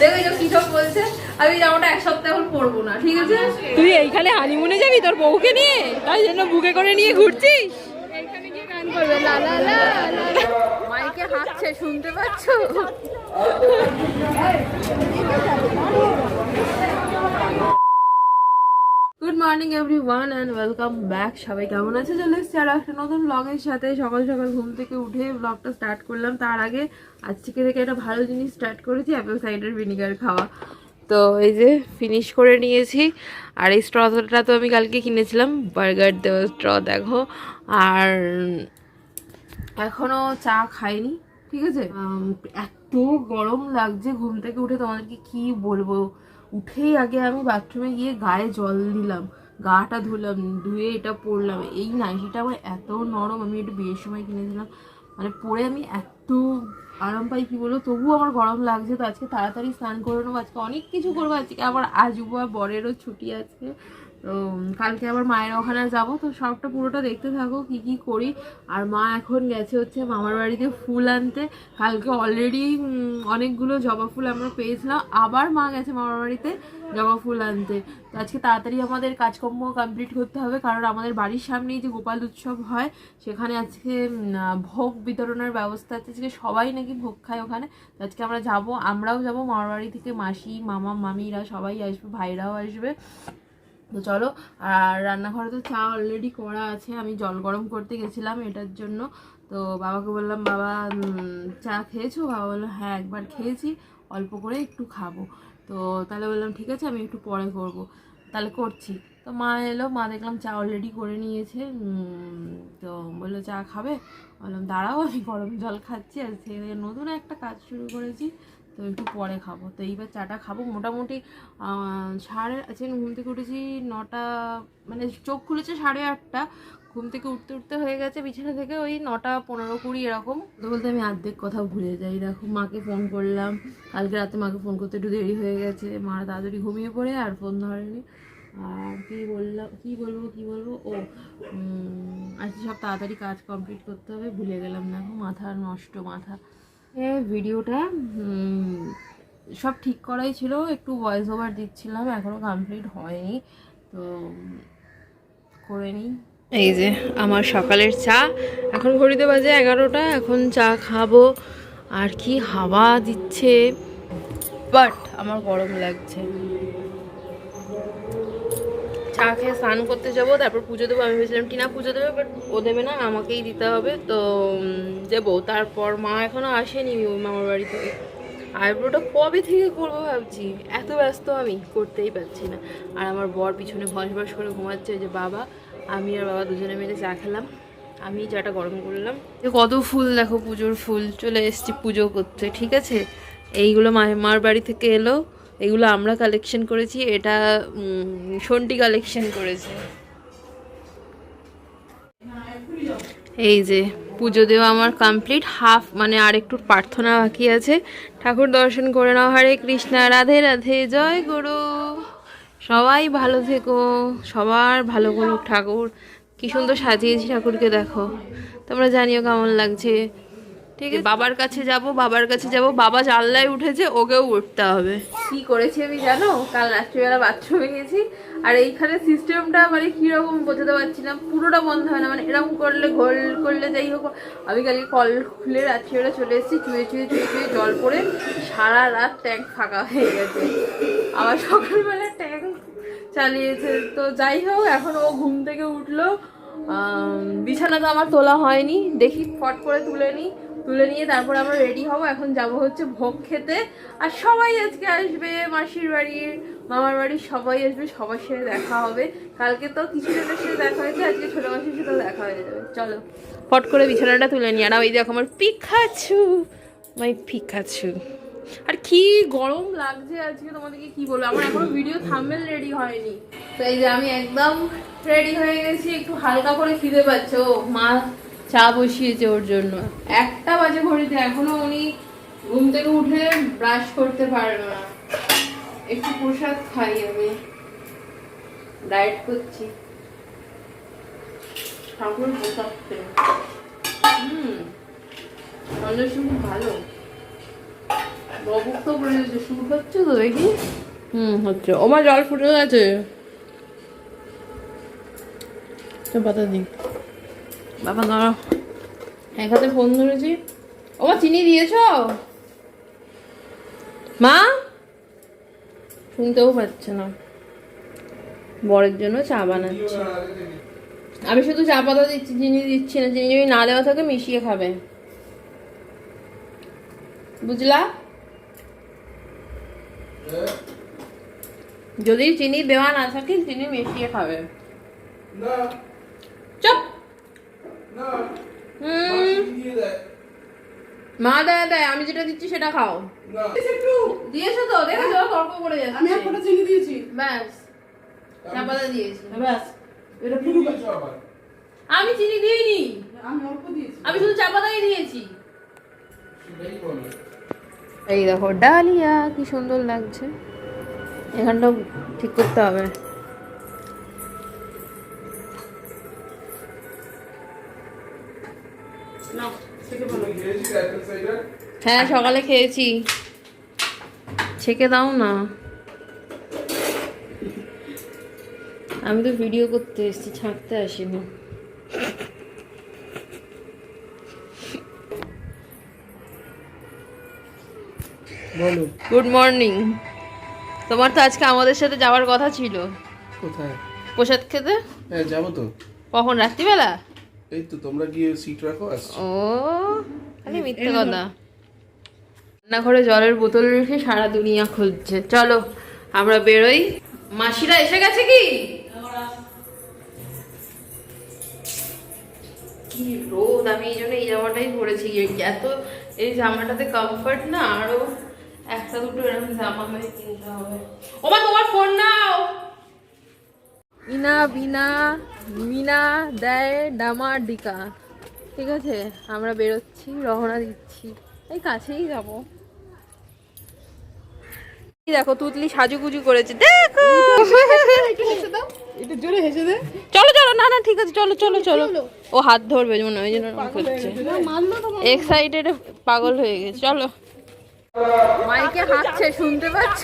দেখো কি সব বলছে আমি জামাটা এক সপ্তাহ এখন পরবো না ঠিক আছে তুই এইখানে হানিমুনে যাবি তোর বউকে নিয়ে তাই জন্য বুকে করে নিয়ে ঘুরছিস এইখানে গিয়ে গান করবে লা লা লা লা লা। মাইকে হাঁটছে শুনতে পাচ্ছ good morning everyone and welcome back সবাই কেমন আছে? চলে এসছি আরও একটা নতুন ব্লগের সাথে। সকাল সকাল ঘুম থেকে উঠে ব্লগটা স্টার্ট করলাম। তার আগে আজ থেকে একটা ভালো জিনিস স্টার্ট করেছি অ্যাপেল সাইডার ভিনিগার খাওয়া। তো এই যে ফিনিশ করে নিয়েছি। আর এই স্ট্রটা তো আমি কালকে কিনেছিলাম বার্গার দেওয়া স্ট্র দেখো। আর এখনও চা খাইনি, ঠিক আছে? এত গরম লাগছে ঘুম থেকে উঠে, তোমাদেরকে কি বলব? উঠেই আগে আমি বাথরুমে গিয়ে গায়ে জল দিলাম, গাটা ধুলাম, ধুয়ে এটা পরলাম। এই নাইটিটা আমার এত নরম, আমি একটু বিয়ের সময় কিনেছিলাম। মানে পরে আমি এত আরাম পাই, কী বলব? তবুও আমার গরম লাগছে, তো আজকে তাড়াতাড়ি স্নান করে নেব। আজকে অনেক কিছু করব। আজকে আবার আজুবা বরেরও ছুটি আছে। তো কালকে আবার মায়ের ওখানে যাব, তো সবটা পুরোটা দেখতে থাকো, কি কি করি। আর মা এখন গেছে হচ্ছে মামার বাড়িতে ফুল আনতে। কালকে অলরেডি অনেকগুলো জবা ফুল আমরা পেয়েছিলাম। আবার মা গেছে মামার বাড়িতে জবা ফুল আনতে। তো আজকে তাড়াতাড়ি আমাদের কাজকর্ম কমপ্লিট করতে হবে, কারণ আমাদের বাড়ির সামনেই যে গোপাল উৎসব হয়, সেখানে আজকে ভোগ বিতরণের ব্যবস্থা আছে। আজকে সবাই নাকি ভোগ খায় ওখানে। তো আজকে আমরা যাব, আমরাও যাব। মামার বাড়ি থেকে মাসি, মামা, মামিরা সবাই আসবে, ভাইরাও আসবে। তো চলো, আর রান্নাঘরে তো চা অলরেডি করা আছে, আমি জল গরম করতে গেছিলাম এটার জন্য। তো বাবাকে বললাম, বাবা চা খেয়েছো? বাবা বলল হ্যাঁ একবার খেয়েছি, অল্প করে একটু খাব। তো তাহলে বললাম, ঠিক আছে, আমি একটু পরে করব। তাহলে করছি। তো মা এলো, মা দেখলাম চা অলরেডি করে নিয়েছে তো বলল, চা খাবে? বললাম, দাঁড়াও, আমি গরম জল খাচ্ছি, আর সে নতুন একটা কাজ শুরু করেছি। তো একটু পরে খাব। তো এইবার চাটা খাব। মোটামুটি সাড়ে, আজকে ঘুম থেকে উঠেছি নটা মানে চোখ খুলেছে সাড়ে আটটা। ঘুম থেকে উঠতে উঠতে হয়ে গেছে বিছানা থেকে ওই নটা পনেরো কুড়ি এরকম। তো বলতে আমি অর্ধেক কথা ভুলে যাই। দেখো, মাকে ফোন করলাম। কালকে রাতে মাকে ফোন করতে একটু দেরি হয়ে গেছে। মা তাড়াতাড়ি ঘুমিয়ে পড়ে, আর ফোন ধরেনি। আর কি বললাম, কি বলব কি বলব? ও আজকে সব তাড়াতাড়ি কাজ কমপ্লিট করতে হবে। ভুলে গেলাম। দেখো, মাথা নষ্ট মাথা। ভিডিওটা সব ঠিক করাই ছিল, একটু ভয়েস ওভার দিচ্ছিলাম, এখনও কমপ্লিট হয়নি, তো করে নিই। এই যে, আমার সকালের চা, এখন ঘড়িতে বাজে এগারোটা, এখন চা খাব, আর কি হাওয়া দিচ্ছে বাট আমার গরম লাগছে। খেয়ে স্নান করতে যাব, তারপর পুজো দেবো। আমি ভেবেছিলাম টিনা পুজো দেবে বাট ও দেবে না, আমাকেই দিতে হবে। তো দেবো। তারপর মা এখনও আসেনি মামার বাড়ি থেকে। আইব্রোটা কবে থেকে করব ভাবছি। এত ব্যস্ত আমি করতেই পারছি না। আর আমার বর পিছনে ভস ভস করে ঘুমাচ্ছে যে বাবা। আমি আর বাবা দুজনে মিলে চা খেলাম। আমি চাটা গরম করলাম কত ফুল, দেখো পুজোর ফুল। চলে এসেছি পুজো করতে, ঠিক আছে? এইগুলো মায়ের মার বাড়ি থেকে এলো। এগুলো আমরা কালেকশন করেছি, এটা সন্টি কালেকশন করেছে। এই যে, পুজো দেওয়া আমার কমপ্লিট হাফ মানে আর একটু প্রার্থনা বাকি আছে। ঠাকুর দর্শন করে নাও, হরে কৃষ্ণা, রাধে রাধে, জয় গুরু। সবাই ভালো থেকো, সবার ভালো করুক ঠাকুর। কি সুন্দর সাজিয়েছি ঠাকুরকে, দেখো। তোমরা জানিও কেমন লাগছে। ঠিক আছে? বাবার কাছে যাব বাবার কাছে যাব বাবা জানলায় উঠেছে ওকেও উঠতে হবে। কি করেছি আমি জানো? কাল রাত্রিবেলা বাথরুমে গেছি আর এইখানে সিস্টেমটা মানে কীরকম বোঝাতে পারছি না পুরোটা বন্ধ হয় না মানে এরকম করলে ঘোল করলে যাই হোক আমি কালকে কল খুলে রাত্রিবেলা চলে এসেছি চুয়ে চুয়ে চুয়ে চুয়ে জল পড়ে সারা রাত ট্যাঙ্ক ফাঁকা হয়ে গেছে। আবার সকালবেলা ট্যাঙ্ক চালিয়েছে। তো যাই হোক এখন ও ঘুম থেকে উঠল। বিছানা তো আমার তোলা হয়নি দেখি ফট করে তুলে নিই। তুলে নিয়ে তারপর আমরা রেডি হব। এখন যাব হচ্ছে ভোগ খেতে। আর সবাই আজকে আসবে, মাসির বাড়ির মামার বাড়ির সবাই আসবে, সবার সাথে দেখা হবে। কালকে তো কিছু জনের সাথে দেখা হয়েছে, আজকে ছোট মাসির সাথেও দেখা হয়ে যাবে। চলো। ফট করে বিছানাটা তুলে নিয়ে আর ওই দেখো আমার পিখাচ্ছু মাই পিখাচ্ছু আর কি গরম লাগছে আজকে তোমাদেরকে কি বলব? আমার এখনও ভিডিও থাম্বেল রেডি হয়নি। তো এই যে আমি একদম রেডি হয়ে গেছি। একটু হালকা করে খিদে পাচ্ছে। মা চা বসিয়েছে ওর জন্য। একটা বাজে ঘড়িতে এখনও উনি ঘুম থেকে উঠে ব্রাশ করতে পারল না। একটু প্রসাদ খাই আমি। ডায়েট করছি। ঠাকুর প্রসাদ। হুম খুব ভালো। ববুক তো বলে যে শুরু হচ্ছে তো দেখি। হুম, হচ্ছে। ও মা জল ফুটে গেছে। পাতা দিই। বাবা দাঁড়া এক হাতে ফোন ধরেছি। ও চিনি দিয়েছ? মা? শুনতেও পাচ্ছে না। বরের জন্য চা বানাচ্ছে। আমি শুধু চা পাতা দিচ্ছি চিনি দিচ্ছি না। চিনি যদি না দেওয়া থাকে মিশিয়ে খাবে। বুঝলা? যদি চিনি দেওয়া না থাকে চিনি মিশিয়ে খাবে। না। চপ না হুম মাসি দিয়ে দেয় মা দেয় দেয় আমি যেটা দিচ্ছি সেটা খাও। না। দিয়েছ তো দেখো তো তর্ক করে যাচ্ছে। আমি এক ফোঁটা চিনি দিয়েছি। ব্যাস। চা দিয়েছি। ব্যাস। এটা পুরো আমি চিনি দিইনি। আমি অল্প দিয়েছি। আমি শুধু চা পাতাই দিয়েছি এই দেখো ডালিয়া কি সুন্দর লাগছে। এখানটা ঠিক করতে হবে। হ্যাঁ সকালে খেয়েছি। ছেঁকে দাও না। আমি তো ভিডিও করতে এসেছি ছাঁকতে আসিনি। বলো। গুড মর্নিং তোমার তো আজকে আমাদের সাথে যাওয়ার কথা ছিল। কোথায়? প্রসাদ খেতে? হ্যাঁ যাব তো। কখন? রাত্রিবেলা? এই তো তোমরা গিয়ে সিট রাখো ও খালি মিথ্যে কথা। রান্নাঘরে জলের বোতল রেখে সারা দুনিয়া খুঁজছে। চলো, আমরা বেরোই। মাসিরা এসে গেছে কি? কি রোদ, আমি এই জন্য এই জামাটাই পরেছি। এত এই জামাটাতে কমফর্ট না, আরও একটা দুটো এরকম জামা আমাকে কিনতে হবে। ও মা তোমার ফোন নাও! ইনা, বিনা, মিনা, দেয়, ডামা, ডিকা। ঠিক আছে, আমরা বেরোচ্ছি, রওনা দিচ্ছি। এই কাছেই যাব। দেখো তুতলি সাজুগুজু করেছে। দেখো! এটা জোরে হেসে দে। চলো চলো না না ঠিক আছে চলো চলো চলো ও হাত ধরবে মনে হয় ওই জন্য করছে এক্সাইটেড পাগল হয়ে গেছে। চলো। মাইকে হাঁকছে শুনতে পাচ্ছ?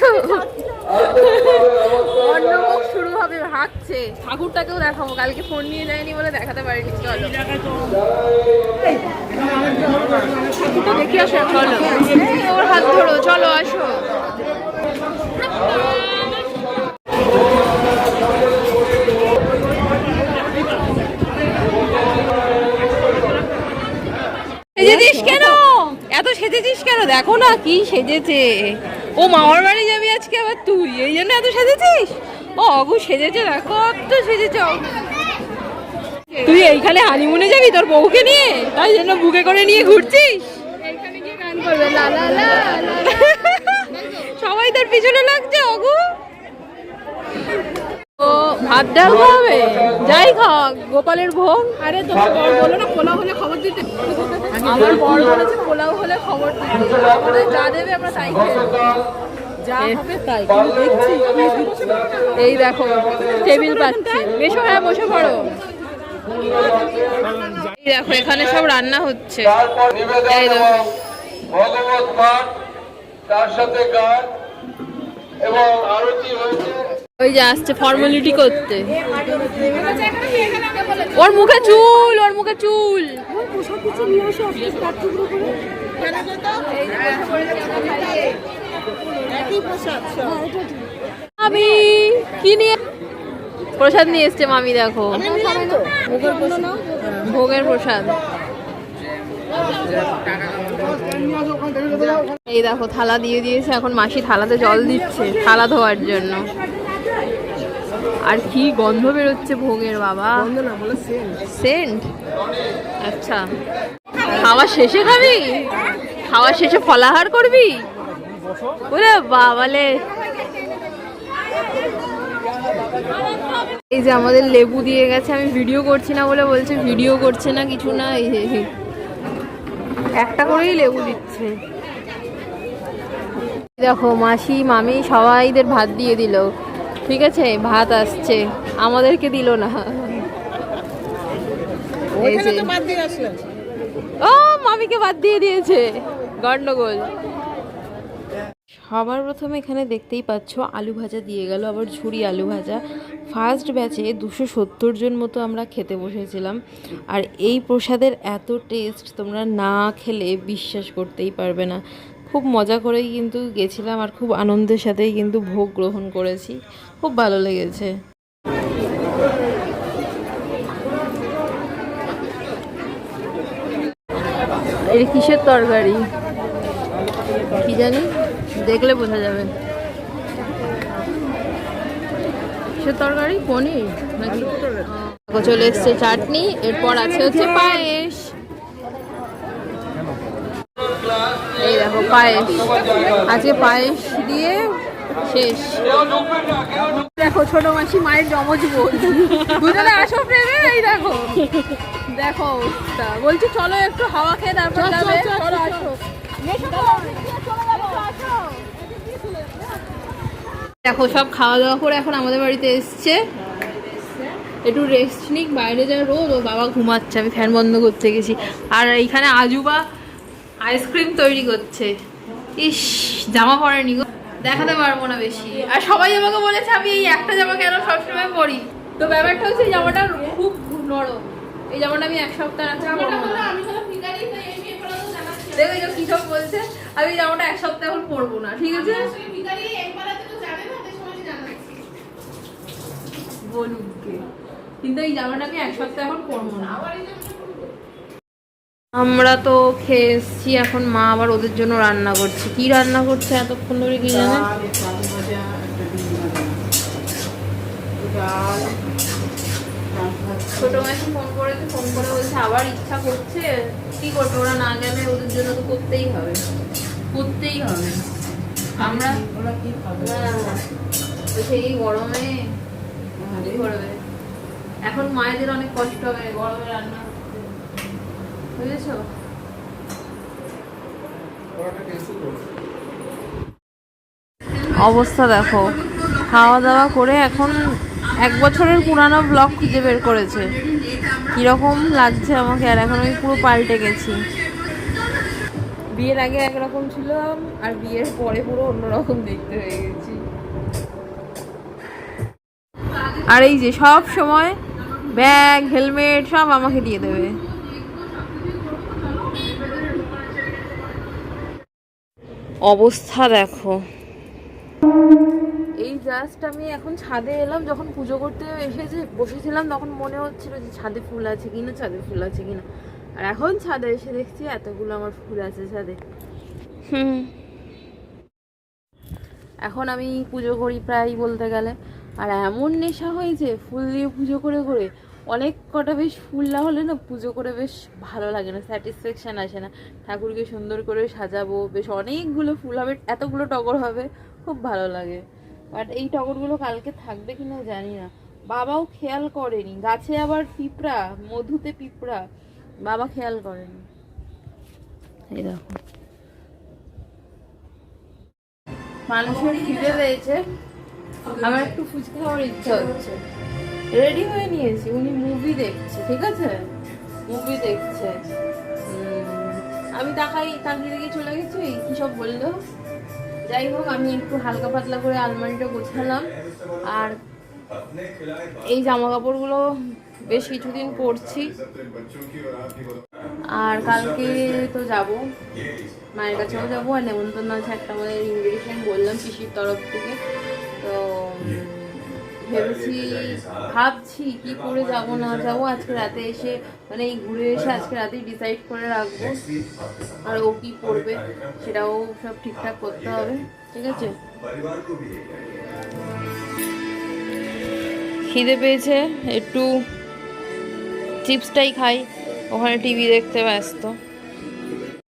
অন্নভোগ শুরু হবে হাঁকছে ঠাকুরটাকেও দেখাবো কালকে ফোন নিয়ে যায়নি বলে দেখাতে পারিনি। চলো। দেখি আসো চলো। ওর হাত ধরো চলো আসো। সেজেছিস কেন? এত সেজেছিস কেন? দেখো না কি সেজেছে। ও মামার বাড়ি যাবি আজকে আবার তুই এই জন্য এত সেজেছিস? ও অগু সেজেছে দেখো কত সেজেছে তুই এইখানে হানিমুনে যাবি তোর বউকে নিয়ে? তাই জন্য বুকে করে নিয়ে ঘুরছিস? সবাই তোর পিছনে লাগছে অগু ও ভাত ডাল খাবে? যাই খাওয়া গোপালের ভোগ। আরে তোমার বর বলো না পোলা হলে খবর দিতে। আমার বড় বলেছে পোলাও হলে খবর দিতে। যা দেবে আমরা তাই এই দেখো টেবিল পাচ্ছে। বেশো হ্যাঁ বসে পড়ো। এই দেখো এখানে সব রান্না হচ্ছে। তারপর নিবেদন এই দেখো। ভগবত পাঠ তার সাথে গান। এবং আরতি হয়েছে? ওই যে আসছে ফর্মালিটি করতে। ওর মুখে চুল ওর মুখে চুল। মামি কি নিয়ে? প্রসাদ নিয়ে এসছে মামি দেখো। ভোগের প্রসাদ। এই দেখো থালা দিয়ে দিয়েছে এখন মাসি থালাতে জল দিচ্ছে থালা ধোয়ার জন্য। আর কি গন্ধ বেরোচ্ছে ভোগের বাবা। সেন্ট আচ্ছা। খাওয়া শেষে খাবি? খাওয়া শেষে ফলাহার করবি? ওরে বাবালে। এই যে আমাদের লেবু দিয়ে গেছে আমি ভিডিও করছি না বলে বলছে ভিডিও করছে না কিছু না এই। একটা করেই লেবু দিচ্ছে? দেখো মাসি মামি সবাইদের ভাত দিয়ে দিল। ঠিক আছে? ভাত আসছে। আমাদেরকে দিল না। ও মামিকে ভাত দিয়ে দিয়েছে। গন্ডগোল। সবার প্রথমে এখানে দেখতেই পাচ্ছ আলু ভাজা দিয়ে গেল, আবার ঝুরি আলু ভাজা। ফার্স্ট ব্যাচে দুশো সত্তর জন মতো আমরা খেতে বসেছিলাম। আর এই প্রসাদের এত টেস্ট তোমরা না খেলে বিশ্বাস করতেই পারবে না। খুব মজা করেই কিন্তু গেছিলাম আর খুব আনন্দের সাথেই কিন্তু ভোগ গ্রহণ করেছি। খুব ভালো লেগেছে। এটা কিসের তরকারি? কি জানি? দেখলে বোঝা যাবে। কিসের তরকারি পনির নাকি? চলে এসছে চাটনি এরপর আছে হচ্ছে পায়েস। এই দেখো পায়েস। আজকে পায়েস দিয়ে শেষ। দেখো ছোট মাসি মায়ের জমজ বোন। দুজনে আসো প্রেমে এই দেখো। দেখো। বলছি চলো একটু হাওয়া খেয়ে তারপর যাবে। চলো। আসো। দেখো, সব খাওয়া দাওয়া করে এখন আমাদের বাড়িতে এসছে। একটু রেস্ট নিক, বাইরে যা রোদ, ও বাবা ঘুমাচ্ছে, আমি ফ্যান বন্ধ করতে গেছি। আর এইখানে আজুবা আইসক্রিম তৈরি করছে। ইস, জামা পরেনি গো, দেখাতে পারব না বেশি। আর সবাই আমাকে বলেছে, আমি এই একটা জামা কেন সবসময় পরি? তো ব্যাপারটা হচ্ছে, এই জামাটা খুব নরম। এই জামাটা আমি এক সপ্তাহ দেখো যে কি সব বলছে আমি জামাটা এক সপ্তাহ এখন পরবো না ঠিক আছে? বলুক কিন্তু এই জামাটা আমি এক সপ্তাহ এখন পরবো না। আমরা তো খেয়ে এসছি এখন মা আবার ওদের জন্য রান্না করছে। কি রান্না করছে এতক্ষণ ধরে কি জানে ছোট মাসি ফোন করেছে ফোন করে বলছে আবার ইচ্ছা করছে? কি করবে? ওরা না গেলে ওদের জন্য তো করতেই হবে। করতেই হবে। আমরা এই গরমে কি করবে? এখন মায়েদের অনেক কষ্ট হবে গরমে রান্না বুঝেছ? অবস্থা দেখো। খাওয়া দাওয়া করে এখন এক বছরের পুরানো ব্লগ খুঁজে বের করেছে। কীরকম লাগছে আমাকে? আর এখন আমি পুরো পাল্টে গেছি। বিয়ের আগে একরকম ছিলাম, আর বিয়ের পরে পুরো অন্যরকম দেখতে হয়ে গেছি। আর এই যে সব সময় ব্যাগ, হেলমেট সব আমাকে দিয়ে দেবে। অবস্থা দেখো। এই জাস্ট আমি এখন ছাদে এলাম যখন পুজো করতে এসে যে বসেছিলাম তখন মনে হচ্ছিল যে ছাদে ফুল আছে কিনা ছাদে ফুল আছে কিনা। আর এখন ছাদে এসে দেখছি এতগুলো আমার ফুল আছে ছাদে। হুম। এখন আমি পুজো করি প্রায় বলতে গেলে। আর এমন নেশা হয়েছে ফুল দিয়ে পুজো করে করে অনেক কটা বেশ ফুল না হলে না পুজো করে বেশ ভালো লাগে না স্যাটিসফ্যাকশান আসে না। ঠাকুরকে সুন্দর করে সাজাবো বেশ অনেকগুলো ফুল হবে এতগুলো টগর হবে খুব ভালো লাগে। বাট এই টগরগুলো কালকে থাকবে কিনা জানি না। বাবাও খেয়াল করেনি। গাছে আবার পিঁপড়া, মধুতে পিঁপড়া। বাবা খেয়াল করেনি। এই দেখো। মানুষের খিদে পেয়েছে। আমার একটু ফুচকা খাওয়ার ইচ্ছা হচ্ছে। রেডি হয়ে নিয়েছি। উনি মুভি দেখছে, ঠিক আছে? মুভি দেখছে। আমি তাকাই, তাকিয়ে দেখে চলে গেছি। কি সব বলল? যাই হোক, আমি একটু হালকা পাতলা করে আলমারিটা গোছালাম। আর এই জামা কাপড়গুলো বেশ কিছুদিন পরছি। আর কালকে তো যাব। মায়ের কাছেও যাব। আর নেমন্তন্ন আছে একটা আমাদের ইনভিটেশন বললাম পিসির তরফ থেকে। তো ভেবেছি, ভাবছি কি করে যাব, না যাব। আজকে রাতে এসে মানে এই ঘুরে এসে আজকে রাতেই ডিসাইড করে রাখব। আর ও কি করবে, সেটাও সব ঠিকঠাক করতে হবে। ঠিক আছে? খিদে পেয়েছে, একটু চিপসটাই খাই। ওখানে টিভি দেখতে ব্যস্ত।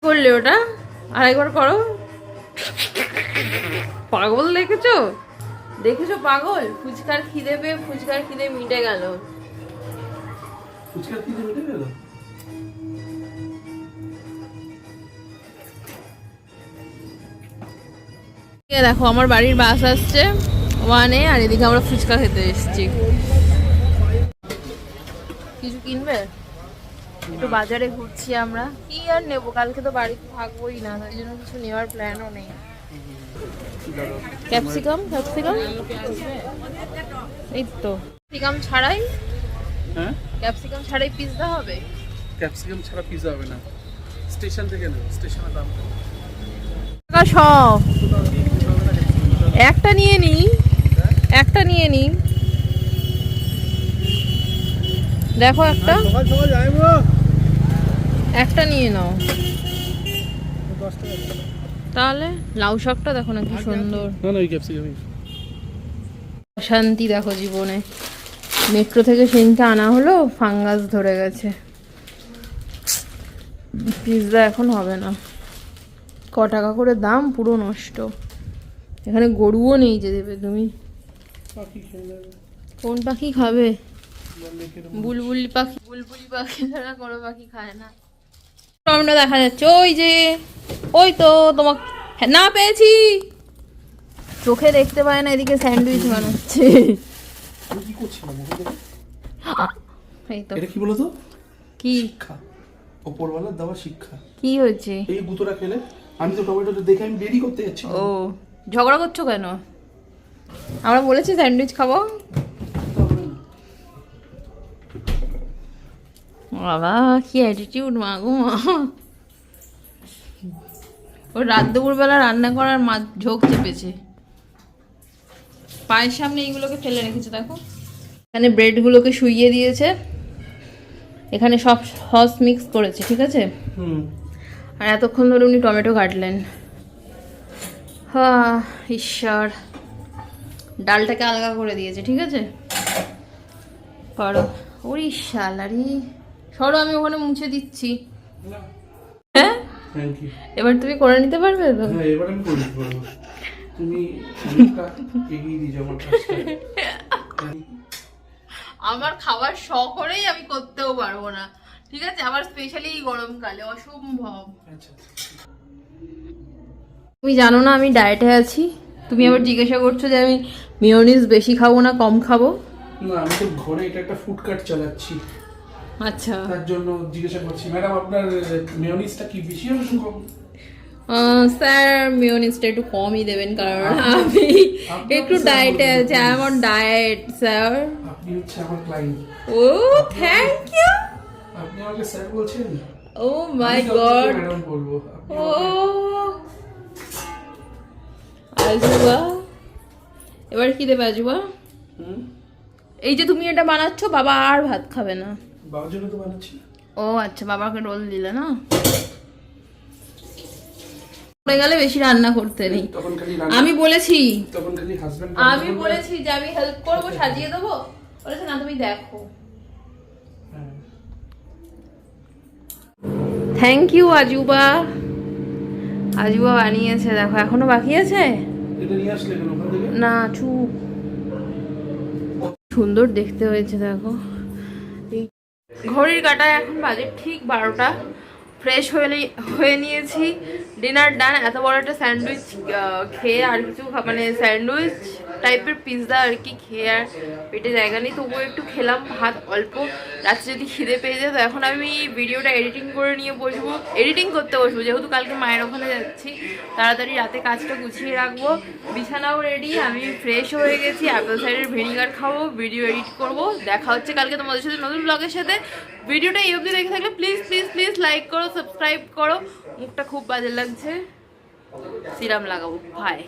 করলে ওটা? আরেকবার করো। পাগল দেখেছ? দেখেছ পাগল? ফুচকার খিদে পেয়ে ফুচকার খিদে মিটে গেল। ফুচকা কি মিটে গেল? দেখো আমার বাড়ির বাস আসছে ওয়ানে আর এদিকে আমরা ফুচকা খেতে এসেছি। কিছু কিনবে? একটু বাজারে ঘুরছি আমরা। কি আর নেব? কালকে তো বাড়িতে থাকবোই না তাই জন্য কিছু নেওয়ার প্ল্যানও নেই। Capsicum capsicum? এই তো ক্যাপসিকাম ছাড়াই? হ্যাঁ? ক্যাপসিকাম ছাড়াই পিৎজা হবে? ক্যাপসিকাম ছাড়া পিজা হবে না। স্টেশন থেকে নেব স্টেশনের দাম। টাকা সব। একটা নিয়ে নি। একটা নিয়ে নি। দেখো একটা। একটা নিয়ে নাও। তাহলে? লাউ শাকটা দেখো না কি সুন্দর। না না ওই ক্যাপসিকামই শান্তি দেখো জীবনে। মেট্রো থেকে সেদিনকে আনা হলো ফাঙ্গাস ধরে গেছে। পিৎজা এখন হবে না। ক টাকা করে দাম? পুরো নষ্ট। এখানে গরুও নেই যে দেবে তুমি। কোন পাখি খাবে? বুলবুলি পাখি। বুলবুলি পাখি ছাড়া কোনো পাখি খায় না। টমেটো দেখা যাচ্ছে ওই যে ওই তো তোমাকে হ্যাঁ, না পেয়েছি। চোখে দেখতে পায় না এদিকে স্যান্ডউইচ বানাচ্ছে। কি এই তো। এটা কি বলতো? কি? শিক্ষা। ওপরওয়ালার দেওয়া শিক্ষা। কি হয়েছে? এই গুঁতোটা খেলে আমি তো টমেটোটা দেখে আমি বেরি করতে যাচ্ছি। ও ঝগড়া করছ কেন? আমরা বলেছি স্যান্ডউইচ খাব। বাবা কি অ্যাটিটিউড মা গো ও রাত দুপুরবেলা রান্না করার মা ঝোঁক চেপেছে। পায়ের সামনে এইগুলোকে ফেলে রেখেছে দেখো। এখানে ব্রেডগুলোকে শুইয়ে দিয়েছে। এখানে সব সস মিক্স করেছে ঠিক আছে? হুম। আর এতক্ষণ ধরে উনি টমেটো কাটলেন হ্যাঁ ঈশ্বর। ডালটাকে আলগা করে দিয়েছে ঠিক আছে? করো। ওরে শালারি। সরো আমি ওখানে মুছে দিচ্ছি। হ্যাঁ? এবার তুমি করে নিতে পারবে তো? হ্যাঁ এবার আমি করে দিতে পারব। তুমি এগিয়ে দিয়েছ আমার আমার খাবার শখ করেই আমি করতেও পারব না। ঠিক আছে? আবার স্পেশালি গরমকালে অসম্ভব। আচ্ছা তুমি জানো না আমি ডায়েটে আছি। তুমি আবার জিজ্ঞাসা করছ যে আমি মিওনিজ বেশি খাব না কম খাব? না আমি তো ঘরে এটা একটা ফুড কার্ট চালাচ্ছি। আচ্ছা। তার জন্য জিজ্ঞাসা করছি ম্যাডাম আপনার মেয়নিজটা কি বেশি হবে কম? স্যার মিওনিজটা একটু কমই দেবেন কারণ আমি একটু ডায়েটে আছি আমার ডায়েট স্যার। আপনি হচ্ছে আমার ক্লায়েন্ট ও থ্যাংক ইউ আপনি আমাকে স্যার বলছেন? ও মাই গড বলব। ও। আজুবা। এবার কি দেবে আজুবা? এই যে তুমি এটা বানাচ্ছো বাবা আর ভাত খাবে না। বাবার জন্য তো বানাচ্ছি। ও আচ্ছা বাবাকে রোল দিলে না? পড়ে গেলে বেশি রান্না করতে নেই। আমি বলেছি। তখন খালি হাজবেন্ড আমি বলেছি যে আমি হেল্প করব সাজিয়ে দেবো। বলেছে না তুমি দেখো। হ্যাঁ। Thank you আজুবা। আজুবা বানিয়েছে দেখো এখনও বাকি আছে? এটা নিয়ে আসলে কেন ওখান থেকে? না চুপ। সুন্দর দেখতে হয়েছে দেখো। ঘড়ির কাটায় এখন বাজে ঠিক বারোটা। ফ্রেশ হয়ে হয়ে নিয়েছি। ডিনার ডান এত বড় একটা স্যান্ডউইচ খেয়ে আর কিছু মানে স্যান্ডউইচ টাইপের পিৎজা আর কি খেয়ে আর পেটে জায়গা নেই। তবুও একটু খেলাম ভাত অল্প। রাত্রে যদি খিদে পেয়ে যায়, তো এখন আমি ভিডিওটা এডিটিং করে নিয়ে বসবো। এডিটিং করতে বসবো, যেহেতু কালকে মায়ের ওখানে যাচ্ছি। তাড়াতাড়ি রাতে কাজটা গুছিয়ে রাখব। বিছানাও রেডি আমি ফ্রেশ হয়ে গেছি। অ্যাপেল সাইডের ভিনিগার খাব ভিডিও এডিট করব। দেখা হচ্ছে কালকে তোমাদের সাথে নতুন ব্লগের সাথে। ভিডিওটা এই অবধি দেখে থাকলে প্লিজ প্লিজ প্লিজ লাইক করো সাবস্ক্রাইব করো। মুখটা খুব বাজে লাগছে। সিরাম লাগাবো। ভাই